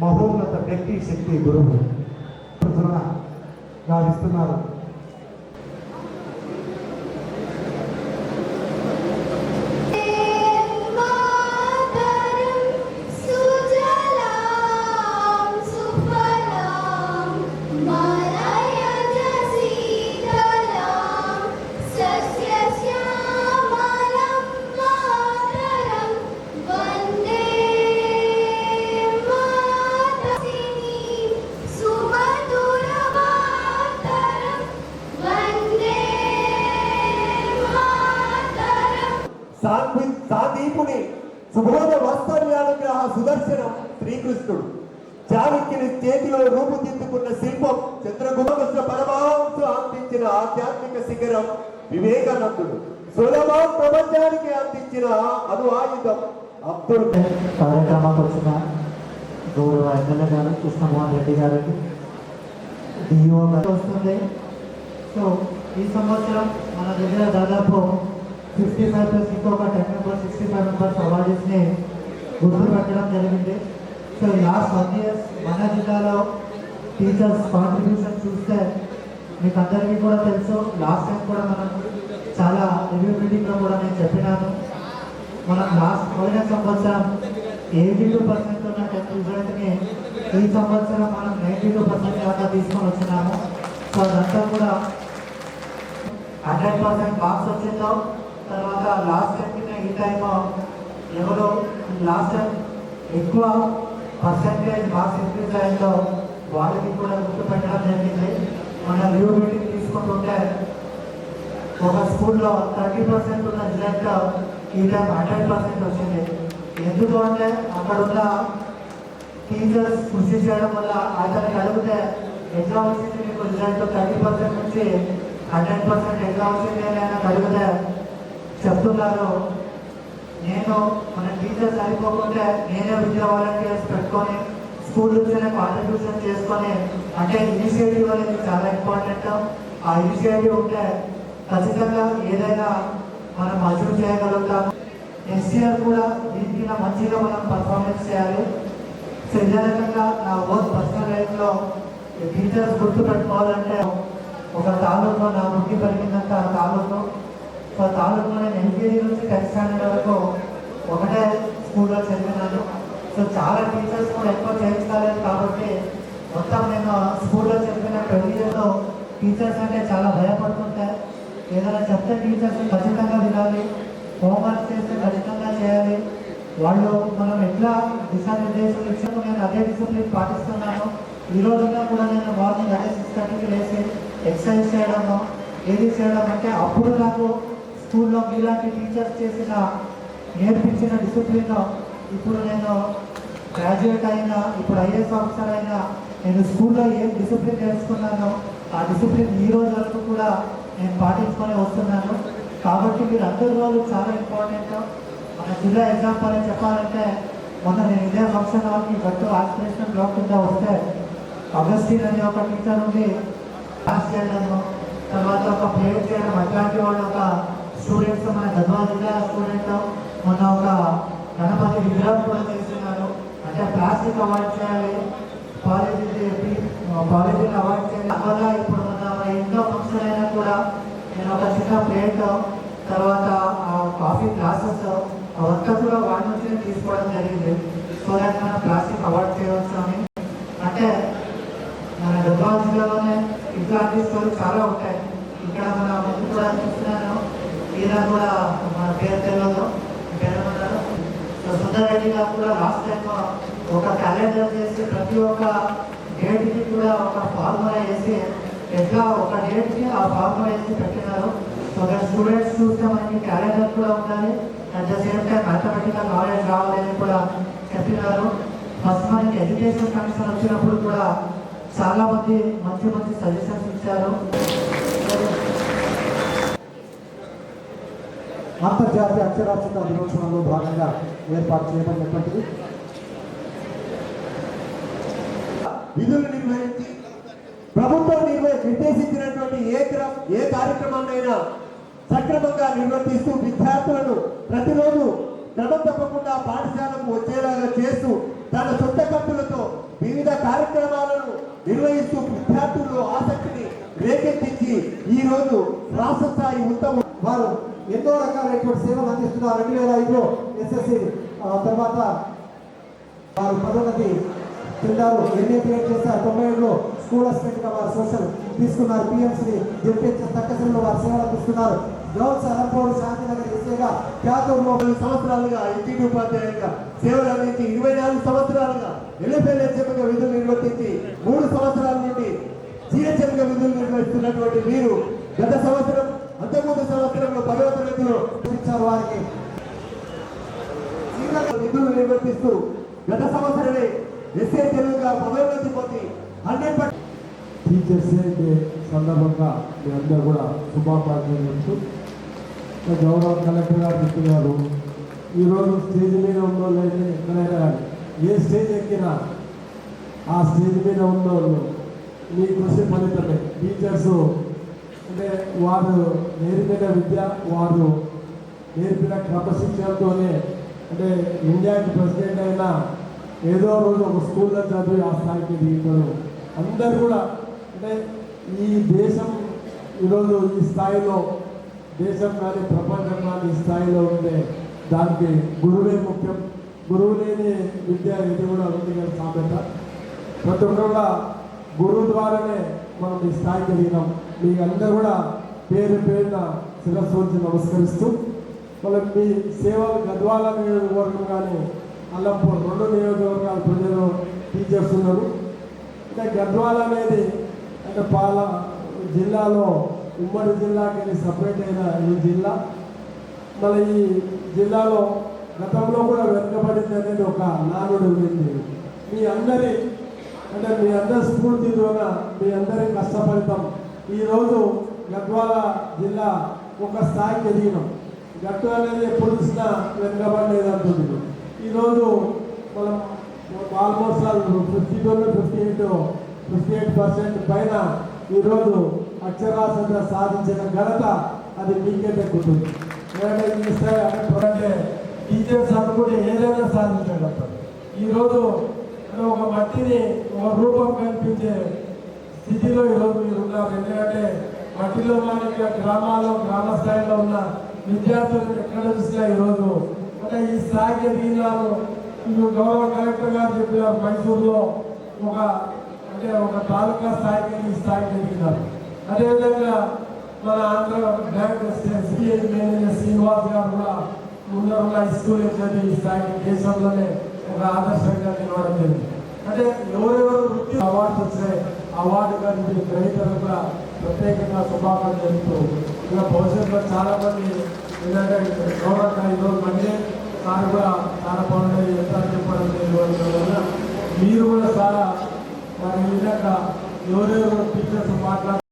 మహోన్నత వ్యక్తి శక్తి గురువు గావిస్తున్నారు సాధ్వి సాదీపుని సుబోధ వాస్తవ్యానుగ్రహ సుదర్శనం శ్రీకృష్ణుడు. చాణక్యుని చేతిలో రూపుదిద్దుకున్న శిల్పం చంద్రగుమకృష్ణ పరమాంశ అందించిన ఆధ్యాత్మిక శిఖరం వివేకానందుడు. సులభ ప్రపంచానికి అందించిన అను ఆయుధం అబ్దుల్ కార్యక్రమానికి వచ్చిన గౌరవ ఎమ్మెల్యే గారు కృష్ణమోహన్ రెడ్డి గారికి డిఓ వస్తుంది. సో ఈ సంవత్సరం మన దగ్గర దాదాపు సిక్స్టీ ఫైవ్ ప్లస్ ఇంకొక ten members sixty five members అవార్డీస్ని గుర్తు పెట్టడం జరిగింది. సో లాస్ట్ వన్ ఇయర్స్ మన జిల్లాలో టీచర్స్ కాంట్రిబ్యూషన్ చూస్తే మీకు అందరికీ కూడా తెలుసు. లాస్ట్ టైం కూడా మనం చాలా రివ్యూ మీటింగ్లో కూడా నేను చెప్పినాను. మనం లాస్ట్ పోయిన సంవత్సరం ఎయిటీ టూ పర్సెంట్ ఉన్న టెన్త్ రిజల్ట్ని ఈ సంవత్సరం మనం నైంటీ టూ పర్సెంట్ దాకా తీసుకొని వచ్చినాము. సో అదంతా కూడా హండ్రెడ్ పర్సెంట్ మార్క్స్ వచ్చిందో తర్వాత లాస్ట్ టైం ఈ టైం ఎవరు లాస్ట్ టైం ఎక్కువ పర్సెంటేజ్ మార్క్స్ ఇంక్రీజ్ అయిందో వాళ్ళకి కూడా గుర్తుపెట్టడం జరిగింది. మన లీవ్ మీటింగ్ తీసుకుంటుంటే ఒక స్కూల్లో థర్టీ పర్సెంట్ ఉన్న రిజల్ట్ ఈ టైం హండ్రెడ్ పర్సెంట్ వచ్చింది. ఎందుకు అంటే అక్కడ ఉన్న టీచర్స్ కృషి చేయడం వల్ల అతనికి అడిగితే ఎట్లా వచ్చింది మీకు రిజల్ట్ థర్టీ పర్సెంట్ నుంచి హండ్రెడ్ పర్సెంట్ ఎట్లా వచ్చింది అని అడిగితే చెప్తున్నారు. నేను మన టీచర్స్ అయిపోకుంటే నేనే విద్యా వాలంటీర్స్ పెట్టుకొని స్కూల్ నుంచే కాంట్రిబ్యూషన్ చేసుకొని అంటే ఇనిషియేటివ్ అనేది చాలా ఇంపార్టెంట్ ఆ ఇనిషియేటివ్ ఉంటే ఖచ్చితంగా ఏదైనా మనం అచీవ్ చేయగలుగుతాము. నెక్స్ట్ ఇయర్ కూడా దీనికి మంచిగా మనం పర్ఫార్మెన్స్ చేయాలి. సో ఇదే రకంగా నా ఓన్ పర్సనల్ లైఫ్లో టీచర్స్ గుర్తు పెట్టుకోవాలంటే ఒక తాలూకు నా బుద్ధి పెరిగిందంత ఆ తాలూకు సో తాలూరులో నేను ఎల్కేజీ నుంచి టెన్త్ స్టాండర్డ్ వరకు ఒకటే స్కూల్లో చదివినాను సో చాలా టీచర్స్ కూడా ఎక్కువ చేయించుకోలేదు కాబట్టి మొత్తం నేను స్కూల్లో చెప్పిన ట్వంటీ టీచర్స్ అంటే చాలా భయపడుతుంటాయి ఏదైనా చెప్తే టీచర్స్ ఖచ్చితంగా వినాలి హోంవర్క్ చేస్తే ఖచ్చితంగా చేయాలి. వాళ్ళు మనం ఎట్లా దిశానిర్దేశం ఇచ్చామో నేను అదే డిసిప్లిన్ పాటిస్తున్నాను. ఈ రోజున కూడా నేను మార్నింగ్ అదే సిక్స్ థర్టీకి లేచి ఎక్సర్సైజ్ చేయడము ఏది చేయడం అంటే అప్పుడు నాకు స్కూల్లో మీలాంటి టీచర్స్ చేసిన నేర్పించిన డిసిప్లిన్ ఇప్పుడు నేను గ్రాడ్యుయేట్ అయినా ఇప్పుడు ఐఏఎస్ ఆఫీసర్ అయినా నేను స్కూల్లో ఏం డిసిప్లిన్ నేర్చుకున్నానో ఆ డిసిప్లిన్ ఈ రోజు వరకు కూడా నేను పాటించుకొని వస్తున్నాను. కాబట్టి మీరు అందరి రోజు చాలా ఇంపార్టెంట్. మన జిల్లా ఎగ్జాంపుల్ అని చెప్పాలంటే మొన్న నేను ఇదే ఫంక్షన్ హాల్కి గట్టు ఆస్పిరేషన్ బ్లాక్ కింద వస్తే అగస్టిన్ అనే ఒక టీచర్ ఉంది పాస్ చేయడము తర్వాత ఒక ప్లేట్ చేయడం అట్లాంటి వాళ్ళు ఒక స్టూడెంట్స్ మన గద్వాల జిల్లా స్టూడెంట్ మొన్న ఒక గణపతి విగ్రహం కూడా చేస్తున్నారు అంటే ప్లాస్టిక్ అవాయిడ్ చేయాలి పాలిథిన్ పాలిథిన్ అవాయిడ్ చేయాలి అందువల్ల ఇప్పుడు మన ఇంట్లో ఫంక్షన్ అయినా కూడా నేను ఒక చిన్న ప్లేట్ తర్వాత ఆ కాఫీ గ్లాసెస్ అవంతా కూడా వాటి నుంచి తీసుకోవడం జరిగింది సో దాన్ని మనం ప్లాస్టిక్ అవాయిడ్ చేయవచ్చు అని అంటే మన గద్వాల జిల్లాలోనే ఇట్లాంటి స్టోరీస్ చాలా ఉంటాయి ఇక్కడ మన ముందు కూడా చూస్తున్నాను ఈయన కూడా మన పేరు తెలియదు పేరు సో సుందరరెడ్డి గారు కూడా లాస్ట్ టైం ఒక క్యాలెండర్ చేసి ప్రతి ఒక్క డేట్కి కూడా ఒక ఫార్ములా వేసి ఎట్లా ఒక డేట్కి ఆ ఫార్ములా వేసి పెట్టినారు. సో దట్ స్టూడెంట్స్ చూస్తే మనకి క్యాలెండర్ కూడా ఉండాలి. At the same time mathematical knowledge రావాలి అని కూడా చెప్పినారు. ఫస్ట్ మనకి ఎడ్యుకేషన్ కమిషన్ వచ్చినప్పుడు కూడా చాలా మంది మంచి మంచి సజెషన్స్ ఇచ్చారు. అంతర్జాతీయ అక్షరాస్యత దినోత్సవంలో భాగంగా ఏర్పాటు చేయబడినటువంటిది. విధులు నిర్వహించి ప్రభుత్వం నిర్వ నిర్దేశించినటువంటి ఏ క్రమ ఏ కార్యక్రమాన్నైనా సక్రమంగా నిర్వర్తిస్తూ విద్యార్థులను ప్రతిరోజు క్రమం తప్పకుండా పాఠశాలకు వచ్చేలాగా చేస్తూ తన సొంత ఖర్చులతో వివిధ కార్యక్రమాలను నిర్వహిస్తూ విద్యార్థుల్లో ఆసక్తిని రేకెత్తించి ఈ రోజు రాష్ట్ర స్థాయి ఉత్తమ వారు ఎన్నో రకాలైనటువంటి సేవలు అందిస్తున్నారు. రెండు వేల ఐదులో ఎస్ఎస్సి తర్వాత వారు పదోన్నతి చెందారు. ఎన్ఏ క్రియేట్ చేశారు. తొంభై ఏడులో స్కూల్ అసిస్టెంట్గా వారు సోషల్ తీసుకున్నారు. పిఎంసీ జరిపించిన తక్కసంలో వారు సేవలు అందిస్తున్నారు. గౌల్స్ అలంపూర్ శాంతినగర్ ఎస్ఏగా క్యాతూర్లో సంవత్సరాలుగా ఇంటికి ఉపాధ్యాయులుగా సేవలు అందించి ఇరవై నాలుగు సంవత్సరాలుగా ఎల్ఎఫ్ఎల్హెచ్ఎంగా విధులు నిర్వర్తించి మూడు సంవత్సరాల నుండి జిహెచ్ఎంగా విధులు నిర్వహిస్తున్నటువంటి మీరు గత సంవత్సరం అంతకుముందు సంవత్సరంలో పదవ తరగతిలో ఇచ్చారు వారికి. నిధులు నిర్వర్తిస్తూ గత సంవత్సరమే ఎస్ఏ తెలుగుగా పదోన్నతి పొంది హండ్రెడ్ టీచర్స్ డే సందర్భంగా మీ అందరూ కూడా శుభాకాంక్షలు గౌరవ కలెక్టర్ గారు చెప్తున్నారు. ఈరోజు స్టేజ్ మీద ఉందో లేదు ఎక్కడైనా కానీ ఏ స్టేజ్ ఎక్కినా ఆ స్టేజ్ మీద ఉన్నోళ్ళు మీ కృషి ఫలితమే. టీచర్స్ అంటే వారు నేర్పిన విద్య వారు నేర్పిన క్రమశిక్షణతోనే అంటే ఇండియాకి ప్రెసిడెంట్ అయినా ఏదో రోజు ఒక స్కూల్లో చదివి ఆ స్థాయికి దిగుతారు. అందరు కూడా అంటే ఈ దేశం ఈరోజు ఈ స్థాయిలో దేశం కానీ ప్రపంచం కానీ ఈ స్థాయిలో ఉంటే దానికి గురువే ముఖ్యం. గురువు లేని విద్య ఇది కూడా ఉంది కదా సామెత. ప్రతి ఒక్కరు కూడా గురువు ద్వారానే మనం ఈ స్థాయికి దిగినాం మీ అందరూ కూడా పేరు పేరున శిరస్సు నమస్కరిస్తూ మళ్ళీ మీ సేవలు గద్వాల నియోజకవర్గం కానీ అల్లంపూర్ రెండు నియోజకవర్గాల ప్రజలు టీచర్స్ ఉన్నారు. అంటే గద్వాల అనేది అంటే పాల జిల్లాలో ఉమ్మడి జిల్లాకి సపరేట్ అయిన ఈ జిల్లా. మళ్ళీ ఈ జిల్లాలో గతంలో కూడా వెనుకబడింది అనేది ఒక నానుడు ఉంది. మీ అందరి అంటే మీ అందరి స్ఫూర్తి ద్వారా మీ అందరి కష్టఫలితం ఈరోజు గద్వాల జిల్లా ఒక స్థాయికి ఎదిగినాం గట్టు అనేది ఎప్పుడు చూసినా వెనుకబడలేదు అంటుంది ఈరోజు మనం almost fifty two fifty eight fifty eight percent పైన ఈరోజు అక్షరాస్యత సాధించిన ఘనత అది మీకే దక్కుతుంది. ఎందుకంటే ఈ స్థాయి అంటే టీచర్స్ అనుకుంటే ఏదైనా సాధించగలుగుతారు. ఈరోజు ఒక మట్టిని ఒక రూపం కనిపించే స్థితిలో ఈరోజు మీరు ఉన్నారు. ఎందుకంటే మట్టిలో మనకి గ్రామాల్లో గ్రామ స్థాయిలో ఉన్న విద్యార్థులు ఎక్కడ చూసినా ఈరోజు అంటే ఈ స్థాయికి ఎదిగినాము ఇప్పుడు గౌరవ కలెక్టర్ గారు చెప్పినారు మైసూరులో ఒక అంటే ఒక తాలూకా స్థాయికి ఈ స్థాయికి ఎదిగినారు అదేవిధంగా మన Andhra bank CI manager Srinivas గారు కూడా ముందరున్న స్కూల్ ఇచ్చేది ఈ స్థాయికి దేశంలోనే ఒక ఆదర్శంగా నిలవడం జరిగింది. అంటే ఎవరెవరు వృత్తి అవార్డ్స్ వచ్చాయి అవార్డు కానీ గ్రహీతలకు కూడా ప్రత్యేకంగా శుభాకాంక్షలు చెబుతూ ఇక భవిష్యత్తులో చాలా మంది ఏంటంటే గౌరవ ఈరోజు మంది సార్ కూడా చాలా పనులు ఎంత చెప్పడం తెలియదు వల్ల మీరు కూడా చాలా మరి ఈ విధంగా ఎవరెవరు టీచర్స్ మాట్లాడుతున్నారు